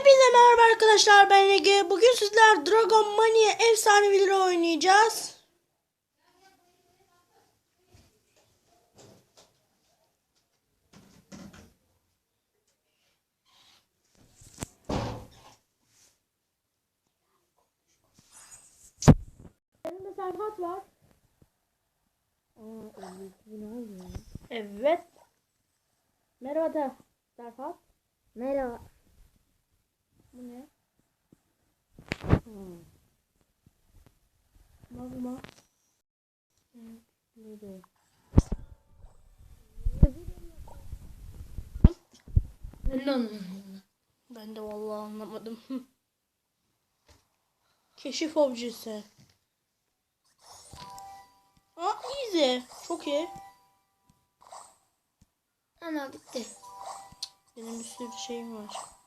Hepinize merhaba arkadaşlar ben Ege. Bugün sizler Dragon Mania efsanevileri oynayacağız. Yanımda Serhat var. Evet. Merhaba da Serhat. Merhaba. Bu ne? Magma. Evet, neydi? Ben de anlamadım. Ben de vallahi anlamadım. Keşif objesi. Aa easy. Çok iyi. Ana bitti. Benim bir sürü şeyim var.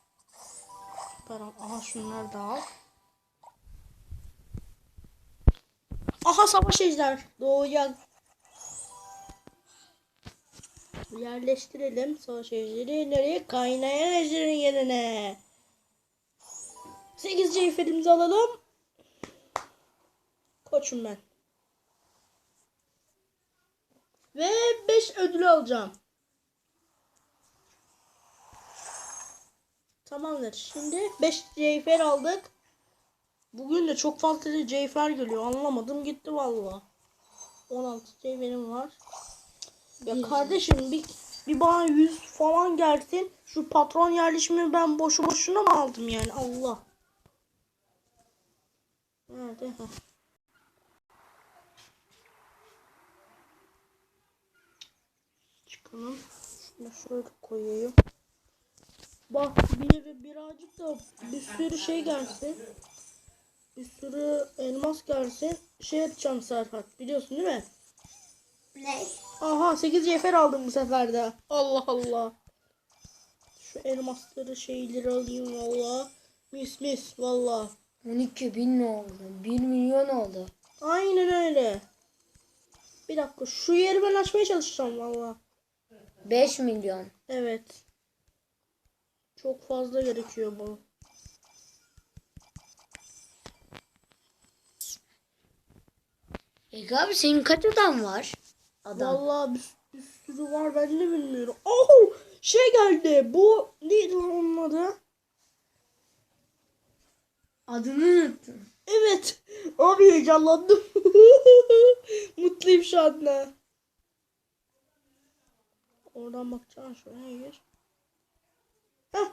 Param. Aha şunları da al. Aha savaş ejder. Doğacak. Yerleştirelim savaş ejderi. Nereye? Kaynayan ejderin yerine. 8 ceyferimizi alalım. Koçum ben. Ve 5 ödül alacağım. Tamamdır. Şimdi 5 ceyfer aldık. Bugün de çok fazla ceyfer geliyor. Anlamadım gitti valla. 16 ceyferim var. Ya kardeşim bir, bir bana 100 falan gelsin. Şu patron yerleşimi ben boşu boşuna mı aldım yani? Allah. Nerede? Heh. Çıkalım. Şunu şöyle koyayım. Bak bir birazcık da bir sürü şey gelsin. Bir sürü elmas gelsin. Şey yapacağım Serhat. Biliyorsun değil mi? Ne? Aha 8 cefer aldım bu sefer de. Allah Allah. Şu elmasları şeyleri alayım valla. Mis mis valla. 12 bin ne oldu? 1 milyon oldu. Aynen öyle. Bir dakika şu yeri ben açmaya çalışacağım valla. 5 milyon. Evet. Çok fazla gerekiyor bu. Ege abi senin kaç adam var? Adam. Vallahi bir, bir sürü var ben de bilmiyorum. Oh şey geldi. Bu neydi lan onun adı? Adını unuttum. Evet. Abi heyecanlandım. Mutluyum şu anda. Oradan bakacağım şuraya gir. Heh.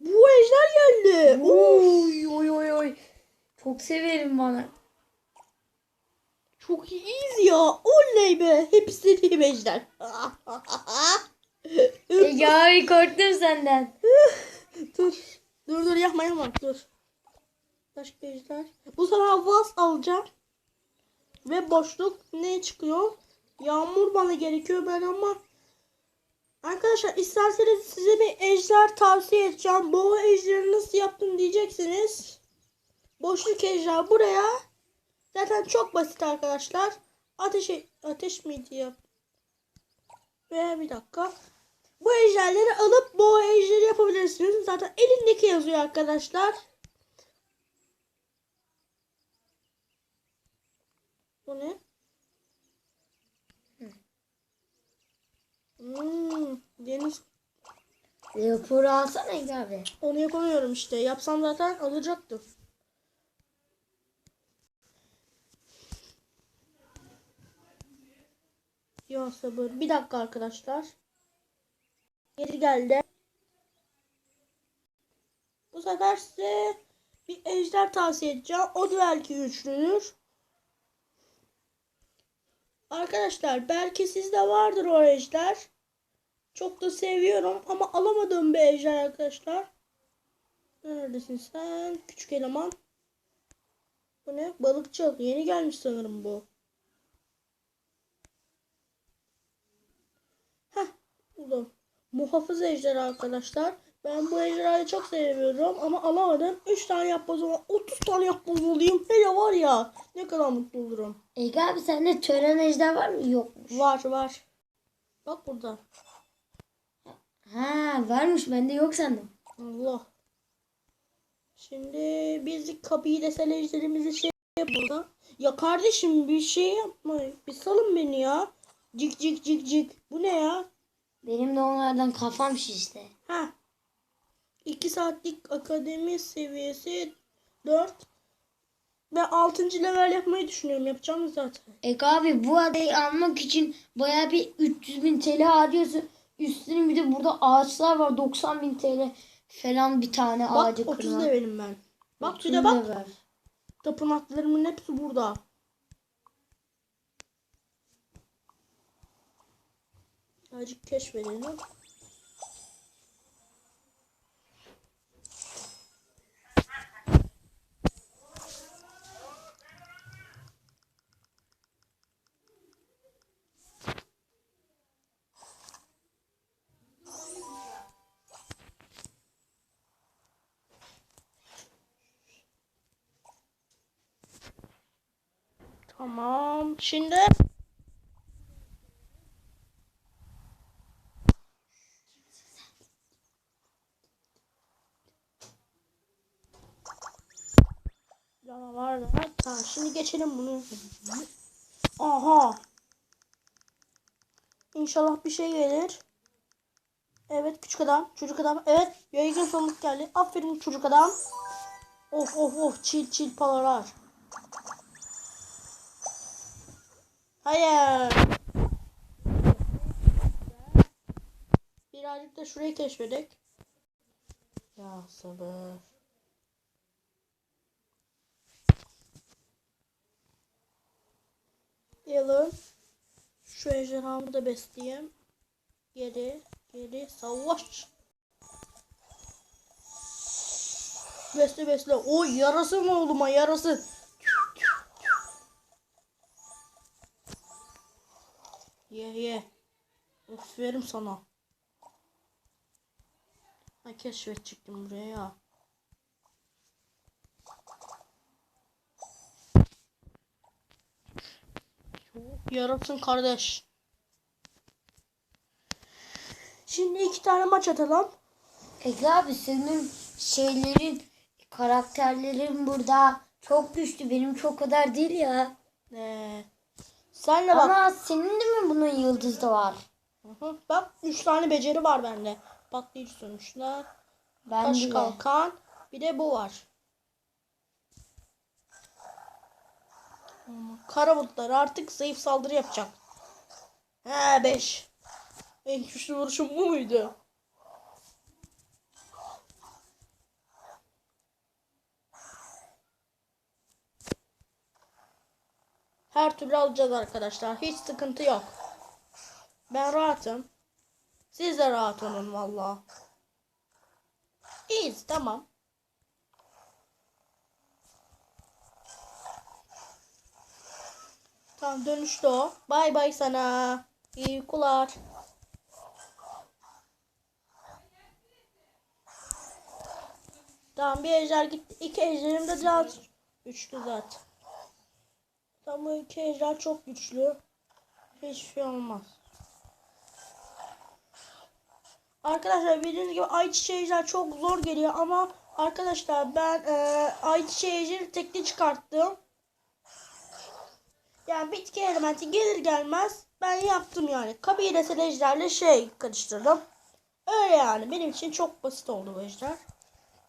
Bu ejder geldi. Oy oy oy oy. Çok severim bana. Çok iyiyiz ya. Oley be. Hepsi de ejder. Ege abi korktum senden. dur. Dur dur yapma yapma dur. Başka ejder. Bu sefer vaz alacağım. Ve boşluk ne çıkıyor? Yağmur bana gerekiyor ben ama Arkadaşlar isterseniz size bir ejder tavsiye edeceğim. Bu ejderi nasıl yaptım diyeceksiniz. Boşluk ejder buraya. Zaten çok basit arkadaşlar. Ateş ateş miydi ya? Ve bir dakika. Bu ejderleri alıp bu ejderi yapabilirsiniz. Zaten elindeki yazıyor arkadaşlar. Bu ne? Hmm, deniz Leopold'u alsana Ege abi. onu yapamıyorum işte. Yapsam zaten alacaktım. Ya sabır. Bir dakika arkadaşlar. Geri geldi. Bu sefer size bir ejder tavsiye edeceğim. O da belki güçlüdür. Arkadaşlar belki sizde vardır o ejder. Çok da seviyorum ama alamadığım bir ejder arkadaşlar. Neredesin sen? Küçük eleman. Bu ne? Balıkçı. Yeni gelmiş sanırım bu. Heh. Buldum. Muhafız ejder arkadaşlar. Ben bu ejderhayı çok seviyorum ama alamadım. 3 tane yapboz ama 30 tane yapboz olayım. Hele var ya ne kadar mutlu olurum. Ege abi sende tören ejder var mı? Yokmuş. Var var. Bak burada. Ha varmış bende yok sandım. Allah. Şimdi biz kabilesel ejderimizi şey burada. Ya kardeşim bir şey yapma. Bir salın beni ya. Cik cik cik cik. Bu ne ya? Benim de onlardan kafam şişti. Ha. 2 saatlik akademi seviyesi 4 ve 6. level yapmayı düşünüyorum. Yapacağım zaten. Ek abi bu adayı almak için baya bir 300 bin TL harcıyorsun. Üstüne bir de burada ağaçlar var 90 bin TL falan bir tane Bak ağacı 30 kırma. levelim ben. Bak 30 de bak. level. Tapınaklarımın hepsi burada. Azıcık keşfedelim. Tamam. Şimdi Canavar da. Tamam şimdi geçelim bunu. Aha. İnşallah bir şey gelir. Evet küçük adam. Çocuk adam. Evet. Yaygın sonluk geldi. Aferin çocuk adam. Of of of. Çil çil paralar. Hayır. Birazcık da şurayı keşfedek. Ya sabır. Yalın. Şu ejderhamı da besleyeyim. Geri, geri, savaş. Besle besle. O yarasın oğluma yarasın. Ye ye. Aferin sana. Ha keşfedecektim buraya ya. Yarasın kardeş. Şimdi iki tane maç atalım. Ege abi senin şeylerin karakterlerin burada çok güçlü. Benim çok kadar değil ya. Ee, senle bak. Ama senin de mi bunun yıldızı var? Bak üç tane beceri var bende. Patlayıcı sonuçlar. Ben Taş de. kalkan. Bir de bu var. Kara bulutları artık zayıf saldırı yapacak. He 5. En güçlü vuruşum bu muydu? Her türlü alacağız arkadaşlar. Hiç sıkıntı yok. Ben rahatım. Siz de rahat olun valla. İyiyiz tamam. Tamam dönüştü o. Bay bay sana. İyi uykular. Tamam bir ejder gitti. İki ejderim de daha güçlü zaten. Tamam bu iki ejder çok güçlü. Hiçbir şey olmaz. Arkadaşlar bildiğiniz gibi ayçiçeğiler çok zor geliyor ama arkadaşlar ben e, ayçiçeği tekli çıkarttım. Yani bitki elementi gelir gelmez ben yaptım yani. Kabilesel ejderle şey karıştırdım. Öyle yani benim için çok basit oldu bu ejder.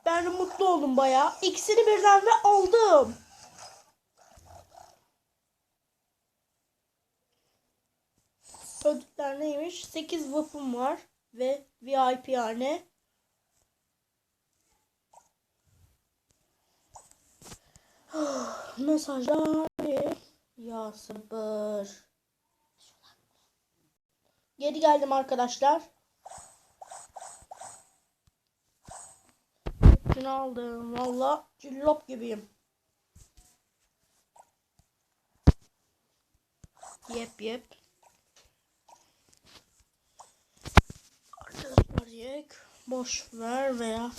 Ben mutlu oldum bayağı. İkisini birden ve aldım. Ödüller neymiş? 8 weapon var ve VIP yani. Mesajlar. Ya sabır. Geri geldim arkadaşlar. Hepsini aldım. Valla cillop gibiyim. Yep yep. Yek. Boş ver veya.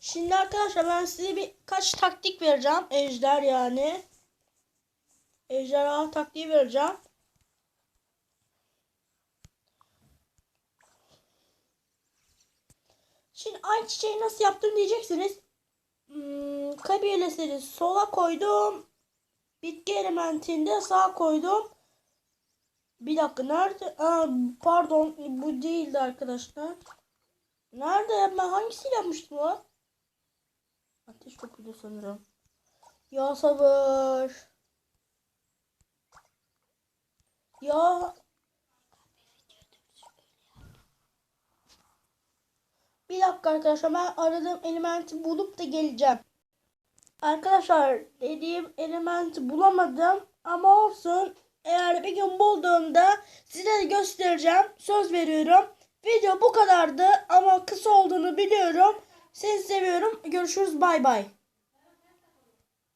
Şimdi arkadaşlar ben size birkaç taktik vereceğim. Ejder yani. Ejderha taktiği vereceğim. Şimdi ayçiçeği nasıl yaptım diyeceksiniz. kabilesini sola koydum. Bitki elementinde sağ koydum. Bir dakika nerede? Aa, pardon bu değildi arkadaşlar. Nerede? Ben hangisiyle yapmıştım lan? Ateş topuydu sanırım. Ya sabır. Ya. Bir dakika arkadaşlar ben aradığım elementi bulup da geleceğim. Arkadaşlar dediğim elementi bulamadım ama olsun. Eğer bir gün bulduğumda size göstereceğim. Söz veriyorum. Video bu kadardı ama kısa olduğunu biliyorum. Sizi seviyorum. Görüşürüz bay bay.